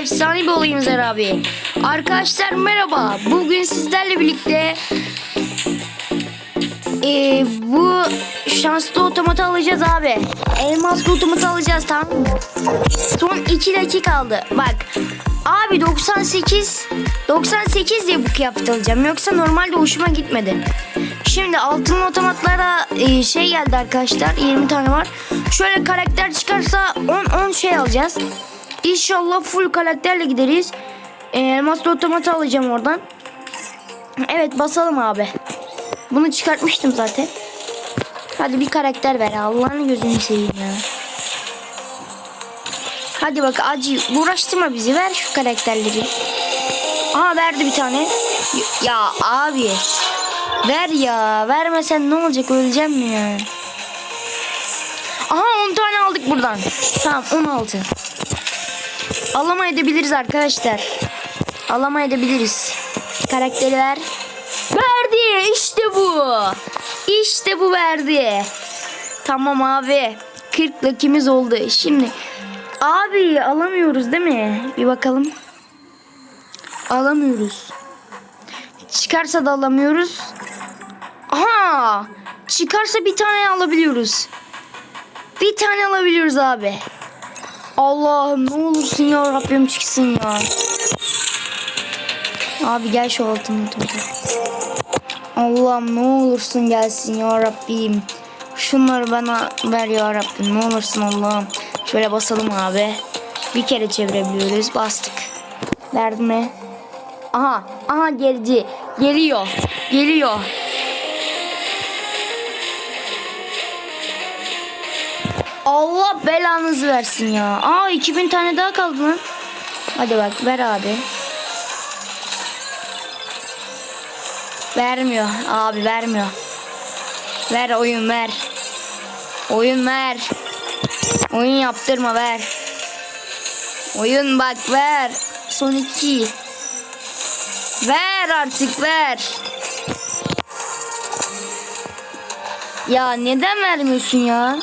efsane bir olayımız var abi. Arkadaşlar merhaba. Bugün sizlerle birlikte ee, bu şanslı otomatı alacağız abi. Elmaslı otomatı alacağız tamam mı? Son 2 dakika kaldı. Bak abi 98 98 diye bu kıyafet alacağım. Yoksa normalde hoşuma gitmedi. Şimdi altın otomatlara e, şey geldi arkadaşlar. 20 tane var. Şöyle karakter çıkarsa 10 10 şey alacağız. İnşallah full karakterle gideriz. E, elmaslı otomatı alacağım oradan. Evet basalım abi. Bunu çıkartmıştım zaten. Hadi bir karakter ver Allah'ını gözünü seveyim ya. Hadi bak acı uğraştırma bizi ver şu karakterleri. Aha verdi bir tane. Ya abi. Ver ya. Vermesen ne olacak öleceğim mi ya? Aha 10 tane aldık buradan. Tamam 16. Alama edebiliriz arkadaşlar. Alama edebiliriz. Karakteri ver. Verdi. İşte bu. İşte bu verdi. Tamam abi. 40 lakimiz oldu. Şimdi abi alamıyoruz değil mi? Bir bakalım. Alamıyoruz. Çıkarsa da alamıyoruz. Aha! Çıkarsa bir tane alabiliyoruz. Bir tane alabiliyoruz abi. Allah'ım ne olursun ya Rabbim çıksın ya. Abi gel şu altın otomatik. Allah'ım ne olursun gelsin ya Rabbim. Şunları bana ver ya Rabbim ne olursun Allah'ım. Şöyle basalım abi. Bir kere çevirebiliyoruz. Bastık. Verdi mi? Aha, aha geldi. Geliyor. Geliyor. Belanızı versin ya. Aa 2000 tane daha kaldı lan. Hadi bak ver abi. Vermiyor abi vermiyor. Ver oyun ver. Oyun ver. Oyun yaptırma ver. Oyun bak ver. Son iki. Ver artık ver. Ya neden vermiyorsun ya?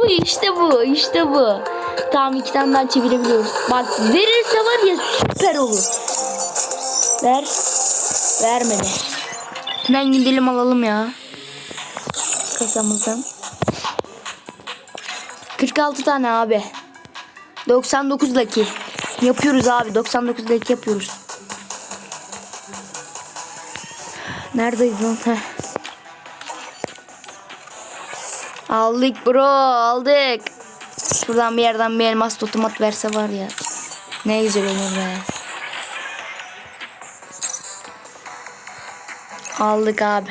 Bu işte bu işte bu. Tamam iki tane daha çevirebiliyoruz. Bak verirse var ya süper olur. Ver. Vermedi. Hemen gidelim alalım ya. Kasamızdan. 46 tane abi. 99 laki. Yapıyoruz abi. 99 laki yapıyoruz. Neredeyiz lan? Heh. Aldık bro aldık. Şuradan bir yerden bir elmas otomat verse var ya. Ne güzel olur be. Aldık abi.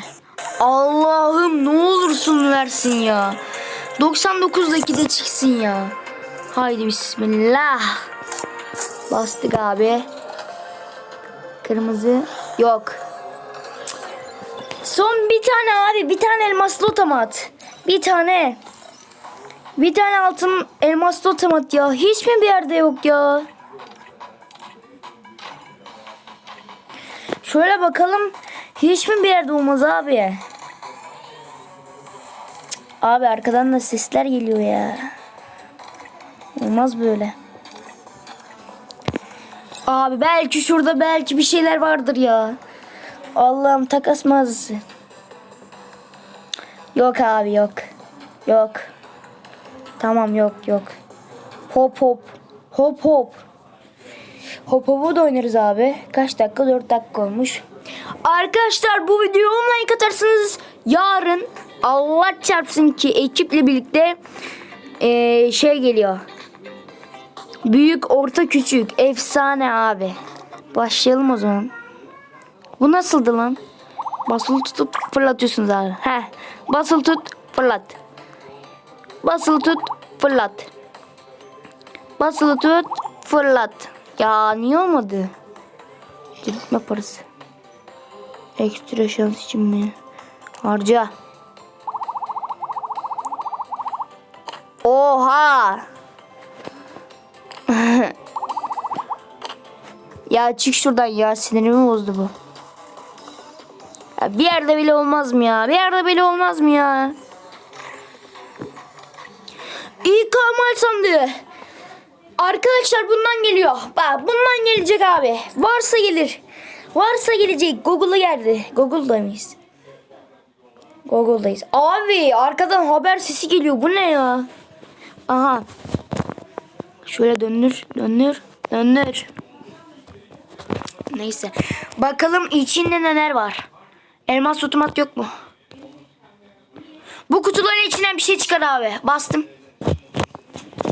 Allah'ım ne olursun versin ya. 99'daki de çıksın ya. Haydi bismillah. Bastık abi. Kırmızı yok. Son bir tane abi. Bir tane elmaslı otomat. Bir tane. Bir tane altın elmaslı otomat ya. Hiç mi bir yerde yok ya? Şöyle bakalım. Hiç mi bir yerde olmaz abi? Abi arkadan da sesler geliyor ya. Olmaz böyle. Abi belki şurada belki bir şeyler vardır ya. Allah'ım takas mağazası. Yok abi yok. Yok. Tamam yok yok. Hop hop. Hop hop. Hop hop'u da oynarız abi. Kaç dakika? 4 dakika olmuş. Arkadaşlar bu videoya 10 like atarsanız yarın Allah çarpsın ki ekiple birlikte eee, şey geliyor. Büyük, orta, küçük. Efsane abi. Başlayalım o zaman. Bu nasıldı lan? Basılı tutup fırlatıyorsunuz abi. He. Basılı tut, fırlat. Basılı tut, fırlat. Basılı tut, fırlat. Ya niye olmadı? Diriltme parası. Ekstra şans için mi? Harca. Oha! ya çık şuradan ya sinirimi bozdu bu. Ya bir yerde bile olmaz mı ya? Bir yerde bile olmaz mı ya? İyi kamal sandığı. Arkadaşlar bundan geliyor. Bak bundan gelecek abi. Varsa gelir. Varsa gelecek. Google'a geldi. Google'da mıyız? Google'dayız. Abi arkadan haber sesi geliyor. Bu ne ya? Aha. Şöyle döndür, döndür, döndür. Neyse. Bakalım içinde neler var. Elmas otomat yok mu? Bu kutuların içinden bir şey çıkar abi. Bastım.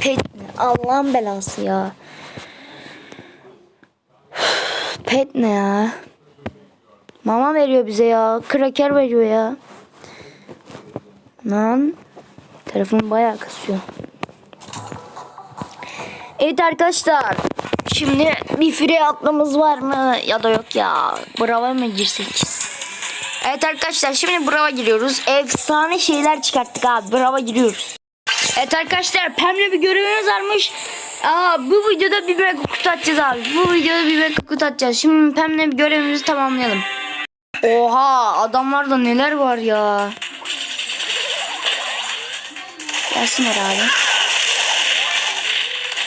Ne? Allah'ın belası ya. Pet ne ya? Mama veriyor bize ya. Kraker veriyor ya. Lan. Telefon bayağı kasıyor. Evet arkadaşlar. Şimdi bir free atlımız var mı ya da yok ya. Brava mı girsek? Evet arkadaşlar şimdi brava giriyoruz. Efsane şeyler çıkarttık abi. Brava giriyoruz. Evet arkadaşlar Pem'le bir görevimiz varmış. Aa, bu videoda bir mega kutu atacağız abi. Bu videoda bir mega kutu atacağız. Şimdi Pem'le bir görevimizi tamamlayalım. Oha adamlarda neler var ya. Gelsinler abi.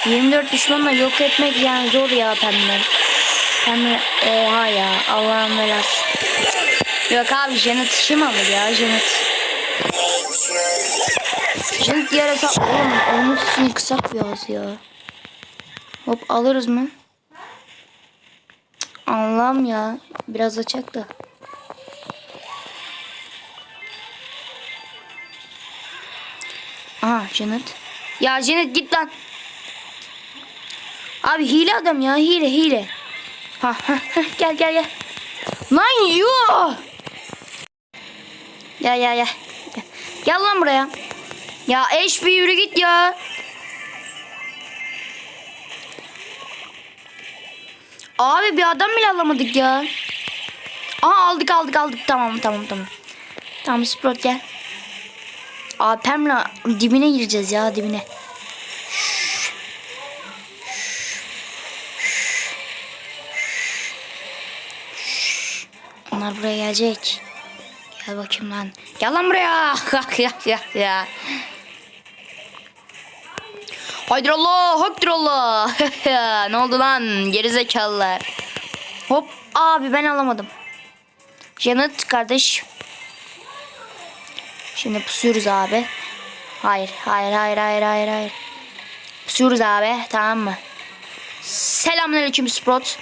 24 düşmanla yok etmek yani zor ya Pem'le. Pem'le oha ya Allah'ın belası. Yok abi Janet alır ya Janet. Janet diğer hesap oğlum onun sesini kısak biraz ya. Hop alırız mı? Allah'ım ya biraz açak da. Aha Janet. Ya Janet git lan. Abi hile adam ya hile hile. Ha, ha, gel gel gel. Lan yuh. Ya ya. Gel, gel lan buraya. Ya eş bir yürü git ya. Abi bir adam bile alamadık ya. Aha aldık aldık aldık. Tamam tamam tamam. Tamam Sprout gel. Abi Pam'la dibine gireceğiz ya dibine. Onlar buraya gelecek. Gel bakayım lan. Gel lan buraya. ya ya ya. Haktir Allah. ne oldu lan gerizekalılar. Hop abi ben alamadım. Janet kardeş. Şimdi pusuyoruz abi. Hayır, hayır, hayır, hayır, hayır, hayır. Pusuyoruz abi, tamam mı? Selamünaleyküm Sprout.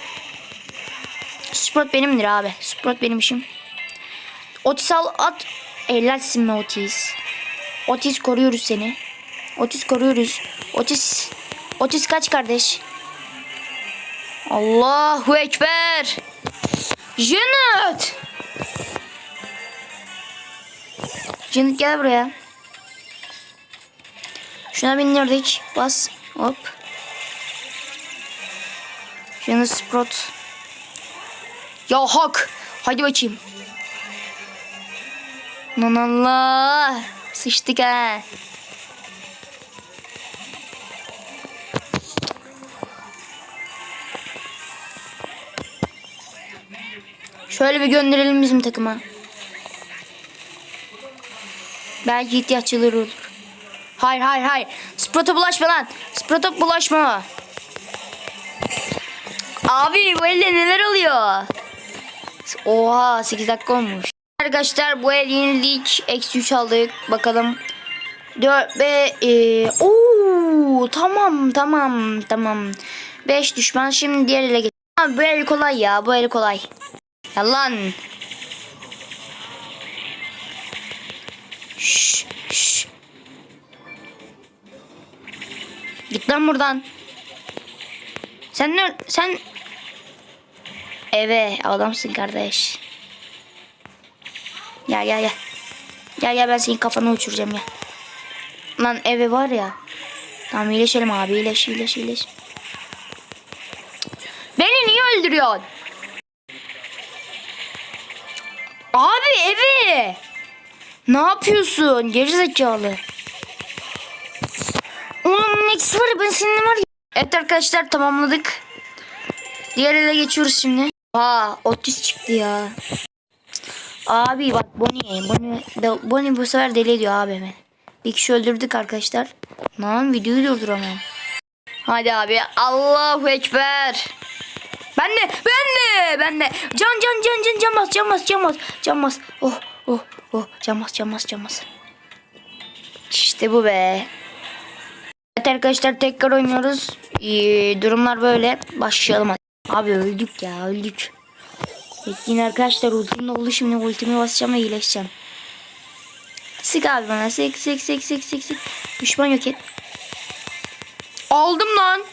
Sprout benimdir abi. Sprout benim işim. Otis al at. Helalsin mi Otis? Otis koruyoruz seni. Otis koruyoruz. Otis. Otis kaç kardeş? Allahu Ekber. Janet. Janet gel buraya. Şuna bindirdik. Bas. Hop. Janet Sprout. Ya hak. Hadi bakayım. Lan Allah. Sıçtık ha. Şöyle bir gönderelim bizim takıma. Belki ihtiyaçları olur. Hayır hayır hayır. Sprot'a bulaşma lan. Sprot'a bulaşma. Abi bu elde neler oluyor? Oha 8 dakika olmuş. Arkadaşlar bu el yenilik. Eksi 3 aldık. Bakalım. 4 ve e, ooo tamam tamam tamam. 5 düşman şimdi diğer ele geç. Abi bu el kolay ya bu el kolay. Yalan. Şş, şş. Git lan buradan. Sen ne sen Eve adamsın kardeş. Gel gel gel. Gel gel ben senin kafanı uçuracağım gel. Lan eve var ya. Tamam iyileşelim abi iyileş iyileş iyileş. Beni niye öldürüyorsun? Abi evi. Ne yapıyorsun gerizekalı? Oğlum Nex var ya ben senin var ya. Evet arkadaşlar tamamladık. Diğer ele geçiyoruz şimdi. Aa otis çıktı ya. Abi bak Bonnie, Bonnie, Bonnie bu sefer deli ediyor abi beni. Bir kişi öldürdük arkadaşlar. Lan videoyu durduramam. Hadi abi. Allahu Ekber. Ben de ben de ben de. Can can can can can bas can bas can bas can bas. Oh oh oh can bas can bas can bas. İşte bu be. Evet arkadaşlar tekrar oynuyoruz. Ee, durumlar böyle. Başlayalım. Abi öldük ya öldük. Bekleyin arkadaşlar ultimle oldu şimdi ultimi basacağım ve iyileşeceğim. Sık abi bana sık sık sık sık sık sık. Düşman yok et. Aldım lan.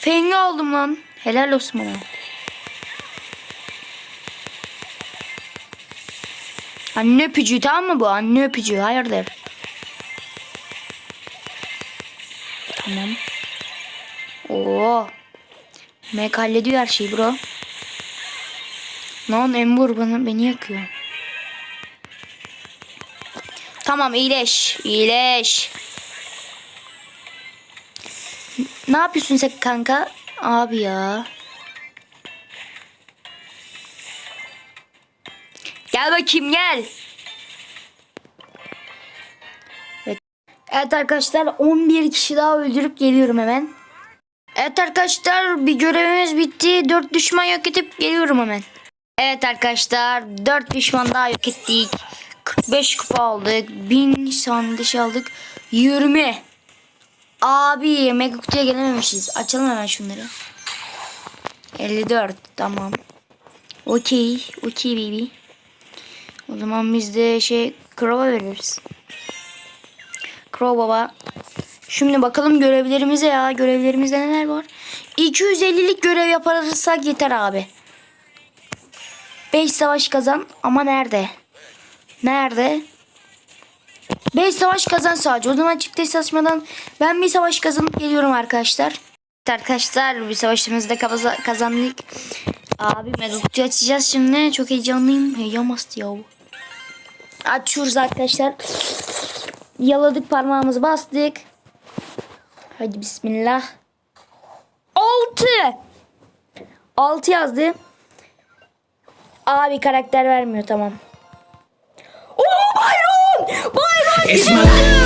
Fengi aldım lan. Helal olsun bana. Anne öpücüğü tamam mı bu? Anne öpücüğü hayırdır? Tamam. Oo. Mac hallediyor her şeyi bro. Lan Ember bana beni yakıyor. Tamam iyileş. iyileş. Ne yapıyorsun sen kanka? Abi ya. Gel bakayım gel. Evet. Evet arkadaşlar 11 kişi daha öldürüp geliyorum hemen. Evet arkadaşlar bir görevimiz bitti. 4 düşman yok edip geliyorum hemen. Evet arkadaşlar 4 düşman daha yok ettik. 45 kupa aldık. 1000 sandık aldık. 20. Abi mega kutuya gelememişiz. Açalım hemen şunları. 54 tamam. Okey. Okey baby. O zaman biz de şey Crow'a veririz. Crow baba. Şimdi bakalım görevlerimize ya. Görevlerimizde neler var? 250'lik görev yaparsak yeter abi. 5 savaş kazan ama nerede? Nerede? 5 savaş kazan sadece. O zaman çift hesaplaşmadan ben bir savaş kazanıp geliyorum arkadaşlar. Evet arkadaşlar bir savaşımızda kaza- kazandık. Abi mega kutuyu açacağız şimdi. Çok heyecanlıyım. Heyecan bastı ya. Açıyoruz arkadaşlar. Yaladık parmağımızı bastık. Hadi bismillah. 6 6 yazdı. Abi karakter vermiyor tamam. Oo Byron! Byron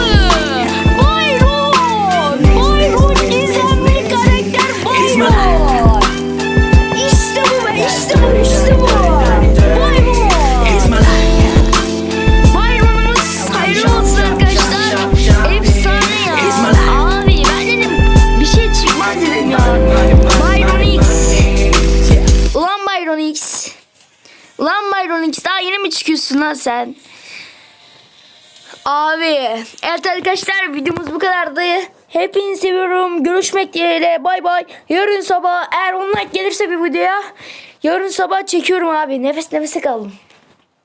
sen? Abi. Evet arkadaşlar videomuz bu kadardı. Hepinizi seviyorum. Görüşmek dileğiyle. Bay bay. Yarın sabah eğer 10 like gelirse bir videoya yarın sabah çekiyorum abi. Nefes nefese kaldım.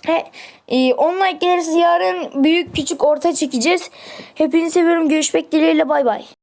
He, e, 10 like gelirse yarın büyük küçük orta çekeceğiz. Hepinizi seviyorum. Görüşmek dileğiyle. Bay bay.